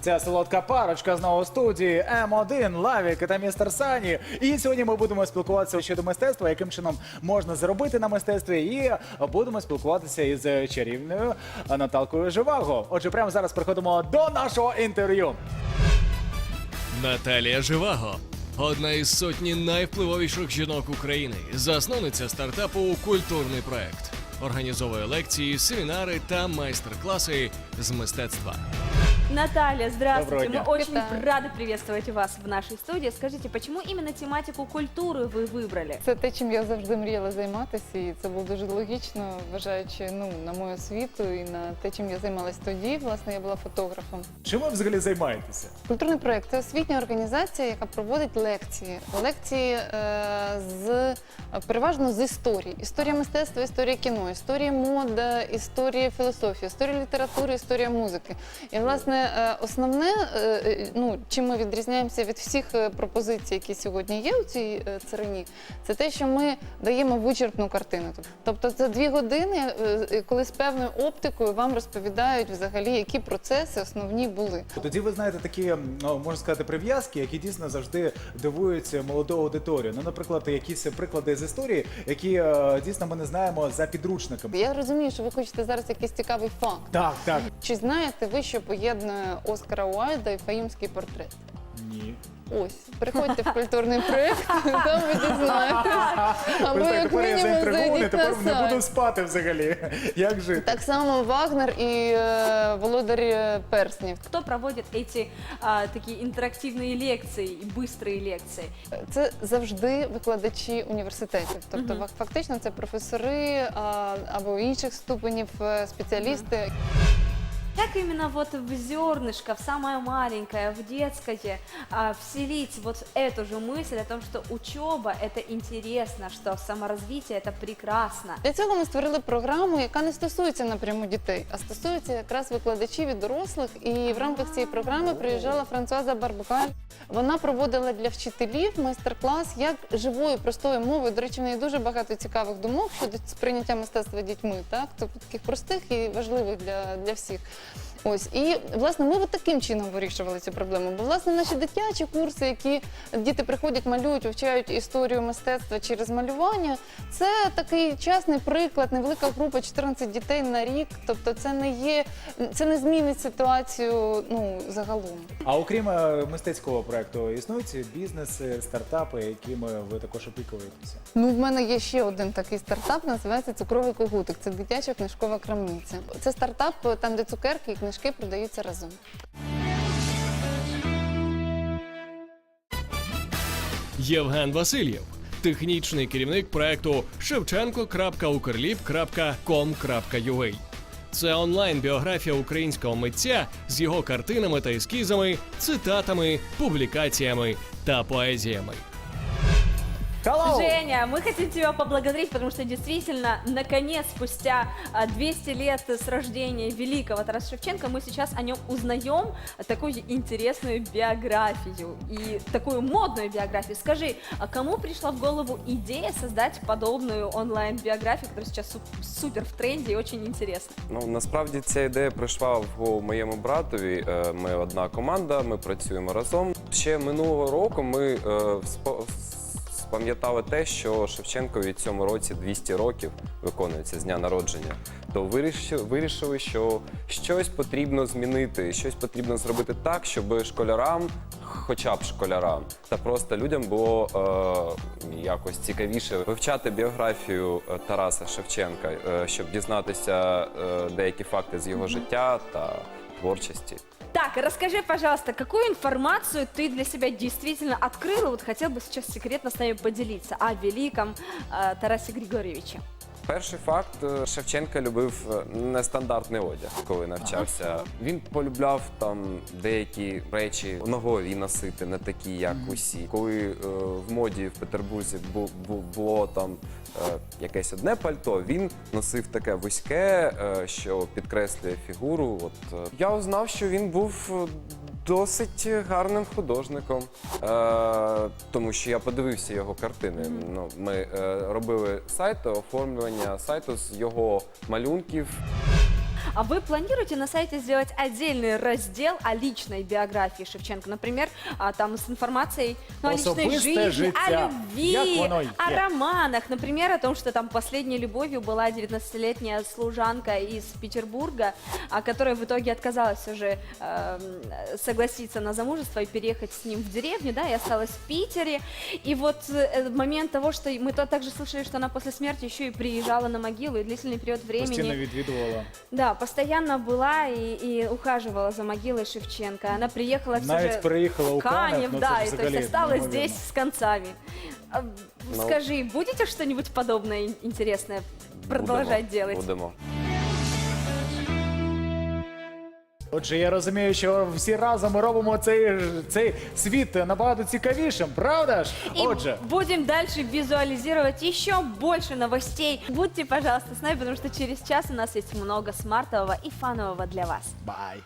Ця солодка парочка знову студії М1, Лавік та містер Сані. І сьогодні ми будемо спілкуватися щодо мистецтва, яким чином можна заробити на мистецтві, і будемо спілкуватися із чарівною Наталкою Живаго. Отже, прямо зараз переходимо до нашого інтерв'ю. Наталія Живаго. Одна із сотні найвпливовіших жінок України, засновниця стартапу Культурний проект. Організовує лекції, семінари та майстер-класи з мистецтва. Наталья, здравствуйте. Доброго дня. Мы очень Витаю. рады приветствовать вас в нашей студии. Скажите, почему именно тематику культуры вы выбрали? Це те, чим я завжди мріяла займатися, і це було дуже логічно, вважаючи ну на мою освіту і на те, чим я займалась тоді. Власне, я була фотографом. Чим ви взагалі займаєтеся? Культурний проект це освітня організація, яка проводить лекції. Лекції е, з переважно з історії. Історія мистецтва, історія кіно, історія мода, історія філософії, історія літератури, історія музики. І власне е, основне, е, е, ну чим ми відрізняємося від всіх пропозицій, які сьогодні є у цій царині, це те, що ми даємо вичерпну картину. Тобто це дві години, коли з певною оптикою вам розповідають взагалі, які процеси основні були. Тоді ви знаєте такі, ну, можна сказати, прив'язки, які дійсно завжди дивують молоду аудиторію. Ну, наприклад, якісь приклади з історії, які дійсно ми не знаємо за підручниками. Я розумію, що ви хочете зараз якийсь цікавий факт. Так, так. Чи знаєте ви, що поєднує Оскара Уайльда і Фаїмський портрет? Ні. Ось, приходьте в культурний проєкт, там ви дізнаєтесь. Або Ви як тепер я мінімум заінтригований, зайдіть на тепер не буду сайт. спати взагалі. Як жити? Так само Вагнер і е, володар е, перснів. Кто проводит эти а, такие интерактивные лекции и быстрые лекции? Це завжди викладачі університетів. Тобто, Мгм. фактично, це професори а, або інших ступенів е, спеціалісти. Как именно вот в зернышко, в самое маленькое, в детское, а, вселить вот эту же мысль о том, что учеба это интересно, что саморазвитие это прекрасно. Для цього ми створили програму, яка не стосується напряму дітей, а стосується якраз викладачів і дорослих. І в рамках цієї програми приїжджала Франсуаза Барбукаль. Вона проводила для вчителів майстер-клас як живою простою мовою. До речі, в неї дуже багато цікавих думок щодо сприйняття мистецтва дітьми, так тобто таких простих і важливих для, для всіх. Ось і власне ми от таким чином вирішували цю проблему. Бо власне наші дитячі курси, які діти приходять, малюють, вивчають історію мистецтва через малювання. Це такий частний приклад, невелика група 14 дітей на рік. Тобто, це не є, це не змінить ситуацію ну загалом. А окрім е, мистецького проекту, існують бізнеси, стартапи, якими ви також опікуєтеся? Ну, в мене є ще один такий стартап, називається цукровий когутик. Це дитяча книжкова крамниця. Це стартап, там, де цукерки і книжки продаються разом. Євген Васильєв, технічний керівник проекту шевченко.укрліп.com.ua. Це онлайн-біографія українського митця з його картинами та ескізами, цитатами, публікаціями та поезіями. Hello! Женя, мы хотим тебя поблагодарить, потому что действительно, наконец, спустя 200 лет с рождения великого Тараса Шевченко, мы сейчас о нем узнаем такую интересную биографию и такую модную биографию. Скажи, а кому пришла в голову идея создать подобную онлайн-биографию, которая сейчас суп- супер в тренде и очень интересна? Ну насправді ця ідея прийшла в голову моєму братові. Е, Ми одна команда, ми працюємо разом. Ще минулого року ми е, спам'ятали те, що Шевченкові цьому році 200 років виконується з дня народження. То вирішили, вирішили, що щось потрібно змінити, щось потрібно зробити так, щоб школярам, хоча б школярам, та просто людям було е, якось цікавіше вивчати біографію е, Тараса Шевченка, е, щоб дізнатися е, деякі факти з його життя та творчості. Так, расскажи, пожалуйста, какую информацию ты для себя действительно открыла? Вот хотел бы сейчас секретно с нами поделиться о великом э, Тарасе Григорьевиче. Перший факт е, Шевченка любив е, нестандартний одяг, коли навчався. Він полюбляв там деякі речі ногові носити, не такі, як усі. Коли е, в моді в Петербурзі бу- бу- було там е, якесь одне пальто, він носив таке вузьке, е, що підкреслює фігуру. От е, я узнав, що він був. Досить гарним художником, е, тому що я подивився його картини. Ну, ми е, робили сайт, оформлювання сайту з його малюнків. А вы планируете на сайте сделать отдельный раздел о личной биографии Шевченко? Например, а, там с информацией ну, о личной Особистое жизни, життя. о Як любви, воно о є. романах. Например, о том, что там последней любовью была 19-летняя служанка из Петербурга, а, которая в итоге отказалась уже эм, согласиться на замужество и переехать с ним в деревню, да, и осталась в Питере. И вот э, момент того, что мы то также слышали, что она после смерти еще и приезжала на могилу и длительный период времени. Постійно відвідувала. Да, постоянно была и, и ухаживала за могилой Шевченко. Она приехала все Навіть же приїхала в Канев, ну, да, це и ж то есть взагалі осталась неймовірно. здесь с концами. А, Ну. Скажи, будете что-нибудь подобное ин- интересное продолжать Будемо, делать? Будемо. Отже, я розумію, що всі разом ми робимо цей, цей світ набагато цікавішим, правда ж? И Отже, будем дальше визуализировать еще больше новостей. Будьте, пожалуйста, с нами, потому что через час у нас есть много смартового и фанового для вас. бай.